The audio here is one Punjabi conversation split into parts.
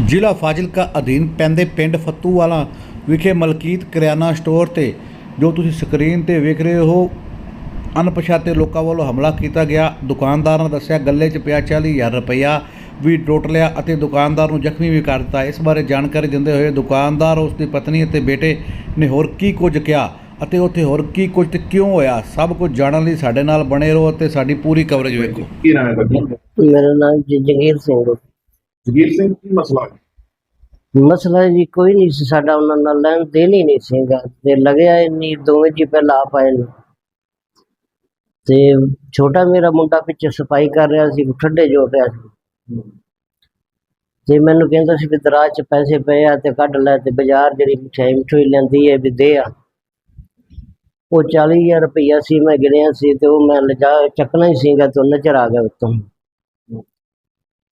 ਜ਼ਿਲ੍ਹਾ ਫਾਜ਼ਿਲਕਾ ਅਧੀਨ ਪੈਂਦੇ ਪਿੰਡ ਫੱਤੂਵਾਲਾ ਵਿਖੇ ਮਲਕੀਤ ਕਰਿਆਨਾ ਸਟੋਰ ਤੇ ਜੋ ਤੁਸੀਂ ਸਕਰੀਨ ਤੇ ਵੇਖ ਰਹੇ ਹੋ ਅਣਪਛਾਤੇ ਲੋਕਾਂ ਵੱਲੋਂ ਹਮਲਾ ਕੀਤਾ ਗਿਆ। ਦੁਕਾਨਦਾਰ ਨੇ ਦੱਸਿਆ ਗੱਲੇ 'ਚ ਪਿਆ 40000 ਰੁਪਇਆ ਵੀ ਟੁੱਟ ਲਿਆ ਅਤੇ ਦੁਕਾਨਦਾਰ ਨੂੰ ਜ਼ਖਮੀ ਵੀ ਕਰ ਦਿੱਤਾ। ਇਸ ਬਾਰੇ ਜਾਣਕਾਰੀ ਦਿੰਦੇ ਹੋਏ ਦੁਕਾਨਦਾਰ ਉਸ ਦੀ ਪਤਨੀ ਅਤੇ ਬੇਟੇ ਨੇ ਹੋਰ ਕੀ ਕੁਝ ਕਿਹਾ ਅਤੇ ਉੱਥੇ ਹੋਰ ਕੀ ਕੁਝ ਤੇ ਕਿਉਂ ਹੋਇਆ? ਸਭ ਕੁਝ ਜਾਣਨ ਲਈ ਸਾਡੇ ਨਾਲ ਬਣੇ ਰਹੋ ਅਤੇ ਸਾਡੀ ਪੂਰੀ ਕਵਰੇਜ ਵੇਖੋ। ਕੀ ਨਾਮ ਹੈ ਤੁਹਾਡਾ? ਮੇਰਾ ਨਾਮ ਜੰਗੀਰ ਸਿੰਘ ਜਗੀਰ ਸਿੰਘ ਕੀ ਮਸਲਾ ਹੈ? ਮਸਲਾ ਜੀ ਕੋਈ ਨਹੀਂ ਸੀ, ਸਾਡਾ ਉਹਨਾਂ ਨਾਲ ਲੈਣ ਦੇਣ ਹੀ ਨਹੀਂ ਸੀਗਾ। ਤੇ ਲੱਗਿਆ ਇੰਨੀ, ਦੋਵੇਂ ਜੀ ਪਹਿਲਾਂ ਆਪ ਆਏ ਨੇ। ਤੇ ਛੋਟਾ ਮੇਰਾ ਮੁੰਡਾ ਪਿੱਛੇ ਸਫ਼ਾਈ ਕਰ ਰਿਹਾ ਸੀ, ਠੱਡੇ ਜੋੜ ਰਿਹਾ ਸੀ। ਤੇ ਮੈਨੂੰ ਕਹਿੰਦਾ ਸੀ ਵੀ ਦਰਾਜ 'ਚ ਪੈਸੇ ਪਏ ਆ ਤੇ ਕੱਢ ਲੈ ਤੇ ਬਾਜ਼ਾਰ ਜਿਹੜੀ ਮਠਿਆਈ ਮਠੂਈ ਲੈਂਦੀ ਹੈ ਵੀ ਦੇ ਆ। ਉਹ 40000 ਰੁਪਈਆ ਸੀ, ਮੈਂ ਗਿਣਿਆ ਸੀ ਤੇ ਉਹ ਮੈਂ ਲਿਜਾ ਚੱਕਣਾ ਹੀ ਸੀਗਾ ਤੇ ਉਹ ਨਜ਼ਰ ਆ ਗਿਆ ਉੱਤੋਂ।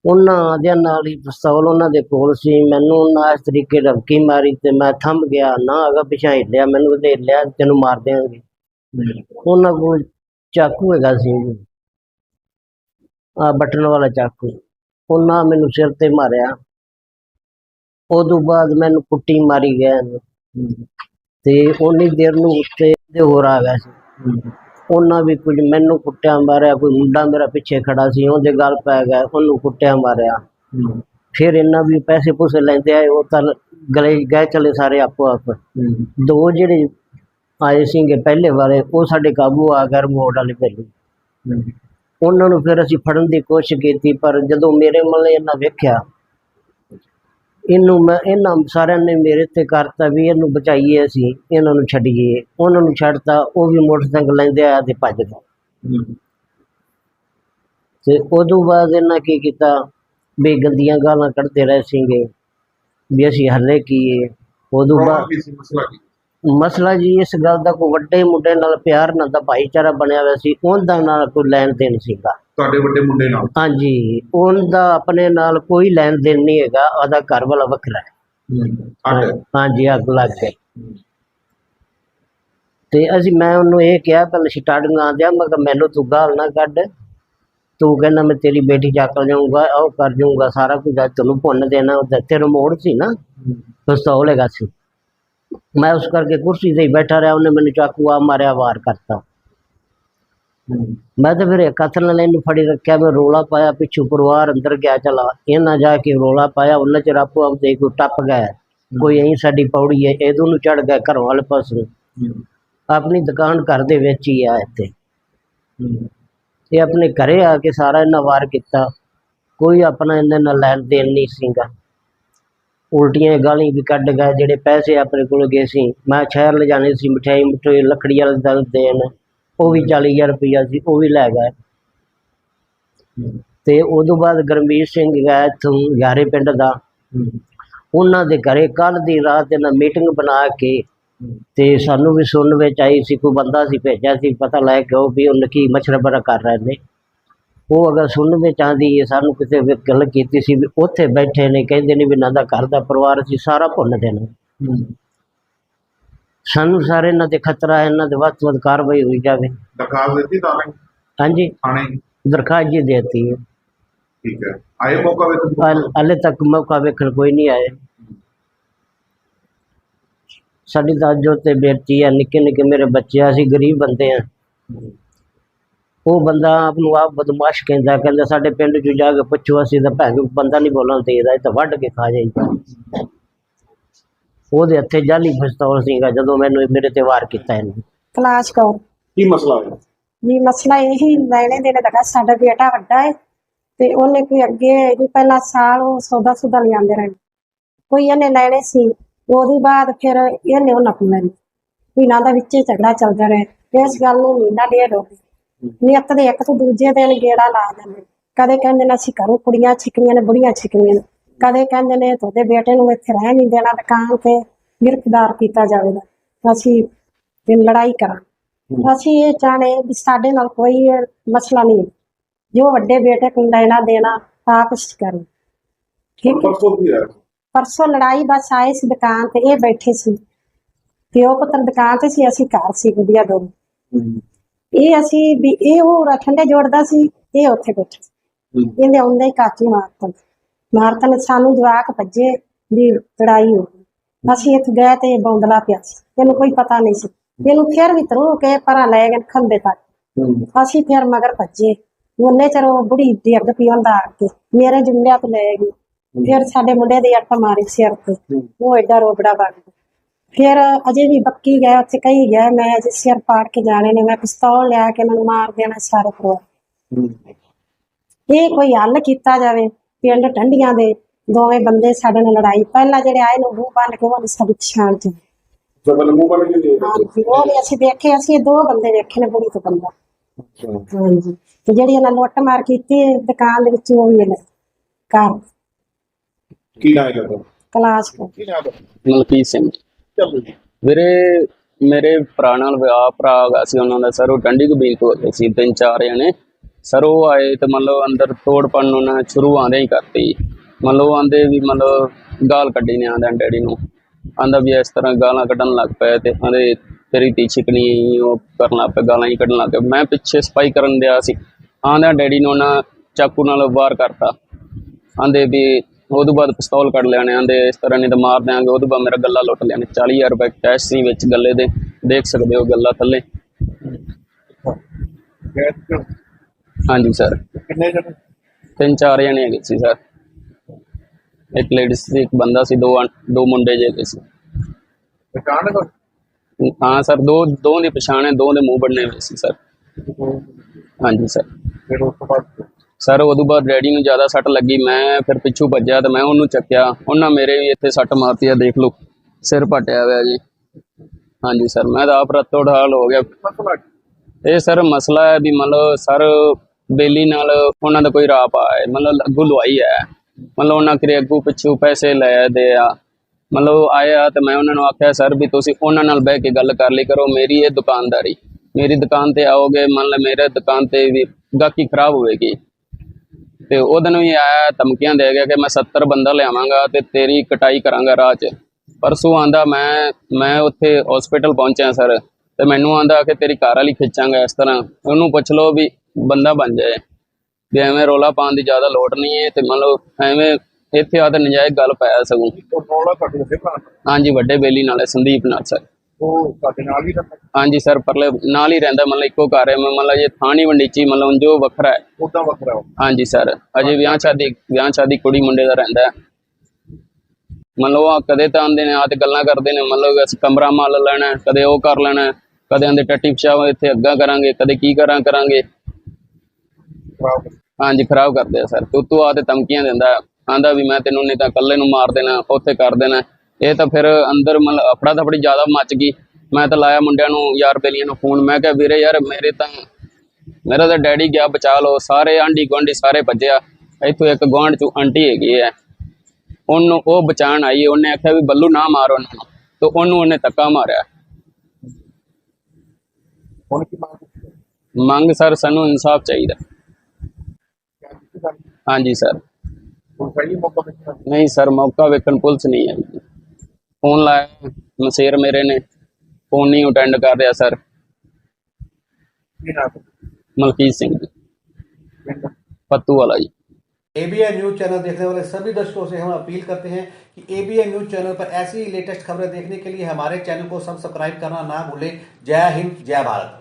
ਉਹਨਾਂ ਦੇ ਨਾਲ ਹੀ ਪਿਸਤੌਲ ਉਹਨਾਂ ਦੇ ਕੋਲ ਸੀ। ਮੈਨੂੰ ਉਹਨਾਂ ਇਸ ਤਰੀਕੇ ਰਵਕੀ ਮਾਰੀ ਤੇ ਮੈਂ ਥੰਮ ਗਿਆ ਨਾ ਅਗਾ ਪਿਛਾ ਹਿੱਲਿਆ ਮੈਨੂੰ ਦੇ ਲਿਆ ਤੈਨੂੰ ਮਾਰ ਦੇਣਗੇ ਉਹਨਾਂ ਕੋਲ ਚਾਕੂ ਹੈਗਾ ਸੀ। ਆ ਬਟਨ ਵਾਲਾ ਚਾਕੂ। ਉਹਨਾਂ ਮੈਨੂੰ ਸਿਰ ਤੇ ਮਾਰਿਆ। ਉਦੋਂ ਬਾਅਦ ਮੈਨੂੰ ਕੁੱਟੀ ਮਾਰੀ ਗਿਆ ਤੇ ਉਨੀ ਦੇਰ ਨੂੰ ਉੱਤੇ ਦੇ ਹੋਰ ਆ ਗਿਆ ਸੀ। ਉਹਨਾਂ ਵੀ ਕੁਝ ਮੈਨੂੰ ਕੁੱਟਿਆ ਮਾਰਿਆ ਕੋਈ ਮੁੰਡਾ ਮੇਰਾ ਪਿੱਛੇ ਖੜਾ ਸੀ ਉਹਦੇ ਗੱਲ ਪੈ ਗਿਆ ਉਹਨੂੰ ਕੁੱਟਿਆ ਮਾਰਿਆ। ਫਿਰ ਇਹਨਾਂ ਵੀ ਪੈਸੇ ਪੂਸੇ ਲੈਂਦੇ ਆਏ ਉਹ ਤਾਂ ਗਲੇ ਗਏ ਚਲੇ ਸਾਰੇ ਆਪੋ ਆਪ। ਦੋ ਜਿਹੜੇ ਆਏ ਸੀਗੇ ਪਹਿਲੇ ਵਾਲੇ ਉਹ ਸਾਡੇ ਕਾਬੂ ਆ ਗਏ ਰਿਮੋਟ ਵਾਲੇ ਪਹਿਲੇ। ਉਹਨਾਂ ਨੂੰ ਫਿਰ ਅਸੀਂ ਫੜਨ ਦੀ ਕੋਸ਼ਿਸ਼ ਕੀਤੀ ਪਰ ਜਦੋਂ ਮੇਰੇ ਮੱਲੇ ਇਹਨਾਂ ਵੇਖਿਆ ਇਹਨੂੰ ਮੈਂ ਇਹਨਾਂ ਸਾਰਿਆਂ ਨੇ ਮੇਰੇ ਤੇ ਕਰਤਾ ਵੀ ਇਹਨੂੰ ਬਚਾਈਏ ਅਸੀਂ ਇਹਨਾਂ ਨੂੰ ਛੱਡੀਏ। ਉਹਨਾਂ ਨੂੰ ਛੱਡਤਾ ਉਹ ਵੀ ਮੋਟਰਸਾਈਕਲ ਲੈਂਦੇ ਆਇਆ ਤੇ ਭੱਜ ਗਿਆ। ਤੇ ਉਦੋਂ ਬਾਅਦ ਇਹਨਾਂ ਕੀ ਕੀਤਾ? ਵੀ ਗੰਦੀਆਂ ਗਾਲਾਂ ਕੱਢਦੇ ਰਹੇ ਸੀਗੇ ਵੀ ਅਸੀਂ ਹੱਲੇ ਕੀਏ ਉਦੋਂ ਬਾਅਦ ਮਸਲਾ ਕੀ ਜੀ ਇਸ ਗੱਲ ਦਾ ਕੋਈ ਵੱਡੇ ਮੁੰਡੇ ਨਾਲ ਪਿਆਰ ਨਾਲ ਦਾ ਭਾਈਚਾਰਾ ਬਣਿਆ ਹੋਇਆ ਸੀ ਉਹਦਾ ਨਾਲ ਕੋਈ ਲੈਣ ਦੇਣ ਸੀਗਾ। ਤੁਹਾਡੇ ਵੱਡੇ ਮੁੰਡੇ ਨਾਲ? ਹਾਂਜੀ ਉਹਦਾ ਆਪਣੇ ਨਾਲ ਕੋਈ ਲੈਣ ਦੇਣ ਨਹੀਂ ਹੈਗਾ ਉਹਦਾ ਘਰ ਵਾਲਾ ਵੱਖਰਾ ਹੈ। ਹਾਂਜੀ ਅੱਗ ਲੱਗ ਗਈ। ਤੇ ਅਸੀਂ ਮੈਂ ਉਹਨੂੰ ਇਹ ਕਿਹਾ ਪਹਿਲਾਂ ਸਟਾਰਟਿੰਗ ਆਂਦਿਆ ਮੈਂ ਕਿਹਾ ਮੈਨੂੰ ਤੂੰ ਗਾਲ ਨਾ ਕੱਢ। ਤੂੰ ਕਹਿੰਦਾ ਮੈਂ ਤੇਰੀ ਬੇਟੀ ਚੱਕ ਜਾਊਂਗਾ ਉਹ ਕਰ ਜਾਊਂਗਾ ਸਾਰਾ ਕੁਝ ਅੱਜ ਤੈਨੂੰ ਭੁੰਨ ਦੇਣਾ ਉਹ ਤੇਰੇ ਮੋੜ ਸੀ ਨਾ। ਪਿਸਤੌਲ ਹੈਗਾ ਸੀ। ਮੈਂ ਉਸ ਕਰਕੇ ਕੁਰਸੀ ਤੇ ਹੀ ਬੈਠਾ ਰਿਹਾ ਉਹਨੇ ਮੈਨੂੰ ਚਾਕੂ ਆ ਮਾਰਿਆ ਵਾਰ ਕਰਤਾ। ਮੈਂ ਤਾਂ ਫਿਰ ਇੱਕ ਹੱਥ ਨਾਲ ਇਹਨੂੰ ਫੜੀ ਰੱਖਿਆ ਮੈਂ ਰੋਲਾ ਪਾਇਆ ਪਿੱਛੋਂ ਪਰਿਵਾਰ ਅੰਦਰ ਗਿਆ ਚਲਾ। ਇਹਨਾਂ ਜਾ ਕੇ ਰੋਲਾ ਪਾਇਆ ਉਹਨਾਂ ਚ ਆਪੋ ਆਪ ਦੇ ਕੋਈ ਟੱਪ ਗਿਆ। ਕੋਈ ਐਂ ਸਾਡੀ ਪੌੜੀ ਹੈ ਇਹਦੋਂ ਨੂੰ ਚੜ ਗਿਆ ਘਰੋਂ ਵਾਲੇ ਪਾਸੇ। ਆਪਣੀ ਦੁਕਾਨ ਘਰ ਦੇ ਵਿੱਚ ਹੀ ਆ ਇੱਥੇ। ਇਹ ਆਪਣੇ ਘਰੇ ਆ ਕੇ ਸਾਰਾ ਇਹਨਾਂ ਵਾਰ ਕੀਤਾ। ਕੋਈ ਆਪਣਾ ਇਹਨਾਂ ਨਾਲ ਲੈਣ ਦੇਣ ਨਹੀਂ ਸੀਗਾ। ਉਲਟੀਆਂ ਗਾਲੀ ਵੀ ਕੱਢ ਗਏ, ਜਿਹੜੇ ਪੈਸੇ ਆਪਣੇ ਕੋਲ ਗਏ ਸੀ। ਮੈਂ ਸ਼ਹਿਰ ਲਿਜਾਣੇ ਸੀ, ਮਠਿਆਈ ਮਠਿਆਈ ਲੱਕੜੀ ਵਾਲੇ ਦਲ ਦੇਣ। ਉਹ ਵੀ 40000 ਰੁਪਈਆ ਸੀ, ਉਹ ਵੀ ਲੈ ਗਏ। ਤੇ ਉਦੋਂ ਬਾਅਦ ਗਰਮੀਤ ਸਿੰਘ ਗਿਆ ਇੱਥੋਂ, ਯਾਰੇ ਪਿੰਡ ਦਾ। ਉਹਨਾਂ ਦੇ ਘਰੇ ਕੱਲ ਦੀ ਰਾਤ ਇਹਨਾਂ ਮੀਟਿੰਗ ਬਣਾ ਕੇ ਤੇ ਸਾਨੂੰ ਵੀ ਸੁਣਨ ਵਿੱਚ ਆਈ ਸੀ, ਕੋਈ ਬੰਦਾ ਸੀ, ਭੇਜਿਆ ਸੀ, ਪਤਾ ਲੱਗ ਕੇ ਉਹ ਵੀ ਉਹਨੇ ਕੀ ਮਸ਼ਰਬਰਾ ਕਰ ਰਹੇ ਨੇ। ਉਹ ਅਗਰ ਸੁਣਨ ਵਿੱਚ ਆਂਦੀ ਹੈ ਸਾਨੂੰ ਕਿਸੇ ਵੀ ਗੱਲ ਕੀਤੀ ਸੀ ਵੀ ਉੱਥੇ ਬੈਠੇ ਨੇ ਕਹਿੰਦੇ ਨੇ ਵੀ ਇਹਨਾਂ ਦਾ ਘਰ ਦਾ ਪਰਿਵਾਰ ਸੀ ਸਾਰਾ ਭੁੰਨ ਦੇਣਾ ਸਾਨੂੰ ਸਾਰੇ ਇਹਨਾਂ ਦੇ ਖਤਰਾ ਹੈ ਇਹਨਾਂ ਦੇ ਵੱਧ ਤੋਂ ਵੱਧ ਕਾਰਵਾਈ ਹੋਈ ਜਾਵੇ। ਦਰਖਾਸਤ ਦਿੱਤੀ ਤਾਂ ਹਾਂਜੀ। ਥਾਣੇ? ਦਰਖਾਸਤ ਜੀ ਦੇਤੀ ਹੈ। ਠੀਕ ਹੈ। ਆਏ ਮੌਕਾ ਵੇ ਤੁਸੀਂ ਹਾਲ- ਤੱਕ ਮੌਕਾ ਵੇਖਣ ਕੋਈ ਨਹੀਂ ਆਇਆ। ਸਾਡੀ ਦਾਜੋ ਤੇ ਬੇਟੀ ਆ ਨਿੱਕੇ ਨਿੱਕੇ ਮੇਰੇ ਬੱਚੇ ਆ ਅਸੀਂ ਗਰੀਬ ਬੰਦੇ ਆ। ਉਹ ਬੰਦਾ ਆਪ ਨੂੰ ਆਪ ਬਦਮਾਸ਼ ਕਹਿੰਦਾ ਕਹਿੰਦਾ ਸਾਡੇ ਪਿੰਡ 'ਚ ਜਾ ਕੇ ਪੁੱਛੋ ਅਸੀਂ ਤਾਂ ਭੈਣ ਨੂੰ ਬੰਦਾ ਨਹੀਂ ਬੋਲਣ ਦੇਦਾ ਇਹ ਤਾਂ ਵੱਢ ਕੇ ਖਾ ਜਾਈਦਾ ਉਹਦੇ ਹੱਥੇ ਜਾਲੀ ਪਿਸਤੌਲ ਸੀਗਾ ਜਦੋਂ ਮੈਨੂੰ ਮੇਰੇ ਤੇ ਵਾਰ ਕੀਤਾ ਇਹਨੇ। ਕਲਾਸ਼ ਕੌਰ। ਕੀ ਮਸਲਾ ਹੈ ਜੀ ਮਸਲਾ ਇਹ ਹੀ ਲੈਣੇ ਦੇਣੇ ਲਗਾ ਸਾਡਾ ਬੇਟਾ ਵੱਡਾ ਹੈ ਤੇ ਉਹਨੇ ਕੋਈ ਅੱਗੇ ਵੀ ਪਹਿਲਾ ਸਾਲ ਉਹ ਸੌਦਾ ਸੁਦਾ ਲਿਆਂਦੇ ਰਹੇ। ਕੋਈ ਇਹਨੇ ਲੈਣੇ ਸੀ ਉਹਦੇ ਬਾਅਦ ਫਿਰ ਇਹਨੇ ਉਹਨਾਂ ਕੋਲ ਲੈਣੇ। ਇਹਨਾਂ ਦਾ ਵਿੱਚੇ ਝਗੜਾ ਚੱਲਦਾ ਰਿਹਾ। ਇਸ ਗੱਲ ਨੂੰ ਮਹੀਨਾ ਡੇਢ ਹੋ ਗਿਆ। ਨਿਯਤ ਦੇ ਇੱਕ ਤੋਂ ਦੂਜੇ ਦਿਨ ਗੇੜਾ ਲਾ ਜਾਂਦੇ ਕਦੇ ਕਹਿੰਦੇ ਨੇ ਅਸੀਂ ਘਰੋਂ ਕੁੜੀਆਂ ਛਿਕਣੀਆਂ ਨੇ ਬੁੜੀਆਂ ਛਿਕਣੀਆਂ ਨੇ। ਕਦੇ ਕਹਿੰਦੇ ਨੇ ਤੁਹਾਡੇ ਬੇਟੇ ਨੂੰ ਇੱਥੇ ਰਹਿ ਨਹੀਂ ਦੇਣਾ ਦੁਕਾਨ ਤੇ ਗ੍ਰਿਫਤਾਰ ਕੀਤਾ ਜਾਵੇਗਾ ਅਸੀਂ ਤੇ ਲੜਾਈ ਕਰਾਂ। ਅਸੀਂ ਇਹ ਚਾਹਣੇ ਵੀ ਸਾਡੇ ਨਾਲ ਕੋਈ ਮਸਲਾ ਨਹੀਂ। ਜੋ ਵੱਡੇ ਬੇਟੇ ਕੋਲ ਲੈਣਾ ਦੇਣਾ ਆਪਸ ਕਰਨ ਠੀਕ ਹੈ ਪਰਸੋਂ ਕੀ ਹੈ ਪਰਸੋਂ ਲੜਾਈ ਬਸ ਆਏ ਸੀ ਦੁਕਾਨ ਤੇ ਇਹ ਬੈਠੇ ਸੀ। ਪਿਓ ਪੁੱਤਰ ਦੁਕਾਨ ਤੇ ਸੀ ਅਸੀਂ ਘਰ ਸੀ ਗੁੱਡੀਆ ਦੋ ਇਹ ਅਸੀਂ ਵੀ ਇਹ ਉਹ ਠੰਡੇ ਜੋੜਦਾ ਸੀ ਇਹ ਉੱਥੇ ਬੈਠੇ ਸੀ। ਇਹਦੇ ਆਉਂਦੇ ਹੀ ਕਾਚੀ ਮਾਰਤਾ ਮਾਰਤਾ ਨੇ ਸਾਨੂੰ ਜਵਾਕ ਭੱਜੇ ਵੀ ਲੜਾਈ ਹੋ ਗਈ। ਅਸੀਂ ਇੱਥੇ ਗਏ ਤੇ ਬੌਂਦਲਾ ਪਿਆ ਸੀ। ਇਹਨੂੰ ਕੋਈ ਪਤਾ ਨਹੀਂ ਸੀ। ਇਹਨੂੰ ਫਿਰ ਵੀ ਤਰੂ ਕੇ ਪਰਾਂ ਲੈ ਗਏ ਖੰਦੇ ਤੱਕ। ਅਸੀਂ ਫਿਰ ਮਗਰ ਭੱਜੇ। ਉਹਨੇ ਚਿਰ ਉਹ ਬੁੜੀ ਡਿੱਗ ਪਈ ਹੁੰਦਾ ਆ ਕੇ ਮੇਰੇ ਜੁਮਲਿਆਂ ਤੋਂ ਲੈ ਗਈ। ਫਿਰ ਸਾਡੇ ਮੁੰਡੇ ਦੀ ਅੱਟ ਮਾਰੀ ਸਿਰ ਤੇ। ਉਹ ਐਡਾ ਰੋਬੜਾ ਬਣ ਗਿਆ। ਫਿਰ ਅਜੇ ਵੀ ਬੱਕੀ ਗਿਆ ਉੱਥੇ ਕਹੀ ਗਿਆ ਮੈਂ ਅਜੇ ਸਿਰ ਪਾੜ ਕੇ ਜਾਣੇ ਨੇ ਮੈਂ ਪਿਸਤੌਲ ਲਿਆ ਕੇ ਇਹਨਾਂ ਨੂੰ ਮਾਰ ਦੇਣਾ ਸਾਰੇ ਪਰਿਵਾਰ ਇਹ ਕੋਈ ਹੱਲ ਕੀਤਾ ਜਾਵੇ ਪਿੰਡ ਟੰਡੀਆਂ ਦੇ ਦੋਵੇਂ ਬੰਦੇ ਸਾਡੇ ਨਾਲ ਲੜਾਈ ਪਹਿਲਾਂ ਜਿਹੜੇ ਆਏ ਨੂੰ ਮੂੰਹ ਬੰਨ ਕੇ ਉਹ ਨੀ ਸਾਡੀ ਪਛਾਣ ਚ ਜਬਲ ਮੂੰਹ ਬਣ ਕੇ ਦੇ ਹਾਂਜੀ ਉਹ ਵੀ ਅਸੀਂ ਦੇਖੇ ਅਸੀਂ ਇਹ ਦੋ ਬੰਦੇ ਵੇਖੇ ਨੇ ਬੁੜੀ ਤੋਂ ਬੰਦਾ। ਹਾਂਜੀ ਤੇ ਜਿਹੜੀ ਇਹਨਾਂ ਲੁੱਟ ਮਾਰ ਕੀਤੀ ਦੁਕਾਨ ਦੇ ਵਿੱਚ ਉਹ ਵੀ ਇਹਨੇ ਘਰ। ਕੀ ਕਲਾਸ। ਮਲਕੀਤ ਸਿੰਘ। ਚੱਲ ਜੀ। ਵੀਰੇ, ਮੇਰੇ ਭਰਾ ਨਾਲ ਵਿਆਹ ਭਰਾ ਹੈਗਾ ਸੀ, ਉਹਨਾਂ ਦਾ ਸਰ ਉਹ ਡੰਡੀ ਕਬੀਲ ਤੋਂ ਆਏ ਸੀ, ਤਿੰਨ ਚਾਰ ਜਣੇ। ਸਰ ਉਹ ਆਏ ਤੇ ਮਤਲਬ ਅੰਦਰ ਤੋੜ ਪਣ ਉਹਨਾਂ ਨੇ ਸ਼ੁਰੂ ਆਂਦੇ ਹੀ ਕਰਤੀ। ਮਤਲਬ ਆਂਦੇ ਵੀ ਮਤਲਬ ਗਾਲ ਕੱਢੀ ਨੇ ਆਂਦੇ ਡੈਡੀ ਨੂੰ। ਆਂਦਾ ਵੀ ਇਸ ਤਰ੍ਹਾਂ ਗਾਲਾਂ ਕੱਢਣ ਲੱਗ ਪਏ ਤੇ ਆਂਦੇ ਤੇਰੀ ਤੀ ਛਿਕਣੀ ਉਹ ਕਰਨ ਲੱਗ ਪਏ, ਗਾਲਾਂ ਹੀ ਕੱਢਣ ਲੱਗ ਪਏ। ਮੈਂ ਪਿੱਛੇ ਸਪਾਈ ਕਰਨ ਦਿਆ ਸੀ। ਆਂਦਾ ਡੈਡੀ ਨੂੰ ਉਹਨਾਂ ਚਾਕੂ ਨਾਲ ਵਾਰ ਕਰਤਾ। ਆਂਦੇ ਵੀ ਉਹਦੋਂ ਬਾਅਦ ਪਿਸਤੌਲ ਕੱਢ ਲੈਣੇ ਆਂਦੇ ਇਸ ਤਰ੍ਹਾਂ ਨਹੀਂ ਤਾਂ ਮਾਰ ਦਿਆਂਗੇ ਉਹਦੋਂ ਬਾਅਦ ਮੇਰਾ ਗੱਲਾ ਲੁੱਟ ਲੈਣੇ 40000 ਰੁਪਏ ਕੈਸ਼ ਸੀ ਵਿੱਚ ਗੱਲੇ ਦੇ ਦੇਖ ਸਕਦੇ ਹੋ ਗੱਲਾ ਥੱਲੇ। ਹਾਂਜੀ ਸਰ। ਕਿੰਨੇ ਜਣੇ? ਤਿੰਨ ਚਾਰ ਜਣੇ ਹੈਗੇ ਸੀ ਸਰ। ਇੱਕ ਲੇਡੀਜ਼ ਸੀ ਇੱਕ ਬੰਦਾ ਸੀ ਦੋ ਦੋ ਮੁੰਡੇ ਜੇ ਹੈਗੇ ਸੀ। ਹਾਂ ਸਰ ਦੋ ਦੋ ਦੀ ਪਛਾਣ ਹੈ ਦੋ ਦੇ ਮੂੰਹ ਹੋਏ ਸੀ ਸਰ। ਹਾਂਜੀ ਸਰ। ਫਿਰ ਉਸ ਤੋਂ ਬਾਅਦ ਸਰ ਉਦੋਂ ਬਾਅਦ ਡੈਡੀ ਨੂੰ ਜ਼ਿਆਦਾ ਸੱਟ ਲੱਗੀ ਮੈਂ ਫਿਰ ਪਿੱਛੋਂ ਭੱਜਿਆ ਤੇ ਮੈਂ ਉਹਨੂੰ ਚੱਕਿਆ। ਉਹਨਾਂ ਮੇਰੇ ਵੀ ਇੱਥੇ ਸੱਟ ਮਾਰਤੀ ਆ ਦੇਖ ਲਓ ਸਿਰ ਪਟਿਆ ਹੋਇਆ ਜੀ। ਹਾਂਜੀ ਸਰ ਮੈਂ ਤਾਂ ਆਪ ਰੱਤੋੜ ਹਾਲ ਹੋ ਗਿਆ। ਇਹ ਸਰ ਮਸਲਾ ਹੈ ਵੀ ਮਤਲਬ ਸਰ ਬੇਲੀ ਨਾਲ ਉਹਨਾਂ ਦਾ ਕੋਈ ਰਾਪ ਹੈ ਮਤਲਬ ਅੱਗੂ ਲਵਾਈ ਹੈ। ਮਤਲਬ ਉਹਨਾਂ ਕਰੇ ਅੱਗੂ ਪਿੱਛੂ ਪੈਸੇ ਲੈ ਦੇ ਆ। ਮਤਲਬ ਆਇਆ ਤੇ ਮੈਂ ਉਹਨਾਂ ਨੂੰ ਆਖਿਆ ਸਰ ਵੀ ਤੁਸੀਂ ਉਹਨਾਂ ਨਾਲ ਬਹਿ ਕੇ ਗੱਲ ਕਰ ਲਈ ਕਰੋ ਮੇਰੀ ਇਹ ਦੁਕਾਨਦਾਰੀ ਮੇਰੀ ਦੁਕਾਨ ਤੇ ਆਓਗੇ ਮੰਨ ਲਓ ਮੇਰੇ ਦੁਕਾਨ ਤੇ ਵੀ ਗਾਹਕੀ ਖਰਾਬ ਹੋਵੇਗੀ। ਤੇ ਉਹਦੇ ਨੂੰ ਹੀ ਆਇਆ ਧਮਕੀਆਂ ਦੇ ਗਿਆ ਕਿ ਮੈਂ 70 ਬੰਦਾ ਲਿਆਵਾਂਗਾ ਤੇ ਤੇਰੀ ਕਟਾਈ ਕਰਾਂਗਾ ਰਾਹ 'ਚ। ਪਰਸੋਂ ਆਂਦਾ ਮੈਂ ਮੈਂ ਉੱਥੇ ਹਸਪੀਟਲ ਪਹੁੰਚਿਆ ਸਰ ਤੇ ਮੈਨੂੰ ਆਂਦਾ ਕਿ ਤੇਰੀ ਕਾਰ ਵਾਲੀ ਖਿੱਚਾਂਗਾ ਇਸ ਤਰ੍ਹਾਂ। ਉਹਨੂੰ ਪੁੱਛ ਲਓ ਵੀ ਬੰਦਾ ਬਣ ਜਾਏ। ਵੀ ਐਵੇਂ ਰੋਲਾ ਪਾਉਣ ਦੀ ਜ਼ਿਆਦਾ ਲੋੜ ਨਹੀਂ ਹੈ ਤੇ ਮੰਨ ਲਓ ਐਵੇਂ ਇੱਥੇ ਆ ਤੇ ਨਜਾਇਜ਼ ਗੱਲ ਪਾਇਆ ਸਗੋਂ। ਉਹ ਰੌਲਾ। ਹਾਂਜੀ ਵੱਡੇ ਬੇਲੀ ਨਾਲ ਸੰਦੀਪ ਨਾਲ ਸਰ। ਉਹ ਤੁਹਾਡੇ ਨਾਲ ਹੀ ਰਹਿੰਦਾ? ਹਾਂਜੀ ਸਰ ਪਰਲੇ ਨਾਲ ਹੀ ਰਹਿੰਦਾ ਮਤਲਬ ਇੱਕੋ ਘਰ ਹੈ ਮਤਲਬ ਇਹ ਥਾਣੀ ਵੰਡੀਚੀ ਮਤਲਬ ਜੋ ਵੱਖਰਾ ਹੈ। ਉਦਾਂ ਵੱਖਰਾ ਉਹ ਹਾਂਜੀ ਸਰ ਅਜੇ ਵਿਆਹ ਸ਼ਾਦੀ ਵਿਆਹ ਸ਼ਾਦੀ ਕੁੜੀ ਮੁੰਡੇ ਦਾ ਰਹਿੰਦਾ ਹੈ। ਮਤਲਬ ਉਹ ਕਦੇ ਤਾਂ ਆਉਂਦੇ ਨੇ ਆ ਤੇ ਗੱਲਾਂ ਕਰਦੇ ਨੇ ਮਤਲਬ ਅਸੀਂ ਕਮਰਾ ਮਾਲ ਲੈਣਾ ਹੈ, ਕਦੇ ਉਹ ਕਰ ਲੈਣਾ ਹੈ, ਕਦੇ ਆਂਦੇ ਟੱਟੀ ਪਛਾਵਾ ਇੱਥੇ ਅੱਗਾ ਕਰਾਂਗੇ ਕਦੇ ਕੀ ਕਰਾਂ ਕਰਾਂਗੇ। ਹਾਂਜੀ ਖਰਾਬ ਕਰਦੇ ਆ ਸਰ। ਤੂੰ ਤੂੰ ਆ ਤੇ ਧਮਕੀਆਂ ਦਿੰਦਾ ਆਂਦਾ ਵੀ ਮੈਂ ਤੈਨੂੰ ਨਹੀਂ ਤਾਂ ਇਕੱਲੇ ਨੂੰ ਮਾਰ ਦੇਣਾ ਉੱਥੇ ਕਰ ਦੇਣਾ। ਇਹ ਤਾਂ ਫਿਰ ਅੰਦਰ ਮਤਲਬ ਅਫੜਾ ਦਫੜੀ ਜ਼ਿਆਦਾ ਮੱਚ ਗਈ। ਮੈਂ ਤਾਂ ਲਾਇਆ ਮੁੰਡਿਆਂ ਨੂੰ ਯਾਰ ਬੇਲੀਆਂ ਨੂੰ ਫੋਨ। ਮੈਂ ਕਿਹਾ ਵੀਰੇ ਯਾਰ ਮੇਰੇ ਤਾਂ ਮੇਰਾ ਤਾਂ ਡੈਡੀ ਗਿਆ ਬਚਾ ਲਓ। ਸਾਰੇ ਆਂਢੀ ਗੁਆਂਢੀ ਸਾਰੇ ਭੱਜਿਆ। ਇੱਥੋਂ ਇੱਕ ਗੁਆਂਢ ਚ ਆਂਟੀ ਹੈਗੀ ਹੈ ਉਹਨੂੰ ਉਹ ਬਚਾਣ ਆਈ। ਉਹਨੇ ਆਖਿਆ ਵੀ ਬੱਲੂ ਨਾ ਮਾਰੋ ਉਹਨਾਂ। ਨੂੰ ਤੇ ਉਹਨੂੰ ਉਹਨੇ ਧੱਕਾ ਮਾਰਿਆ। ਹੁਣ ਕੀ ਮੰਗ ਸਰ ਸਾਨੂੰ ਇਨਸਾਫ ਚਾਹੀਦਾ? ਹਾਂਜੀ ਸਰ। ਨਹੀਂ ਸਰ ਮੌਕਾ ਵੇਖਣ ਪੁਲਿਸ ਨਹੀਂ ਆਈ। ਫੋਨ ਲਾਇਆ ਮਸੇਰ ਮੇਰੇ ਨੇ ਫੋਨ ਨਹੀਂ ਅਟੈਂਡ ਕਰ ਰਿਹਾ ਸਰ ਕੀ ਨਾ ਮਲਕੀਤ ਸਿੰਘ ਜੀ ਪਿੰਡ ਪੱਤੂ ਵਾਲਾ ਜੀ एबीएन न्यूज चैनल देखने वाले सभी दर्शकों से हम अपील करते हैं कि एबीएन न्यूज चैनल पर ऐसी ही लेटेस्ट खबरें देखने के लिए हमारे चैनल को सब्सक्राइब करना ना भूलें जय हिंद जय भारत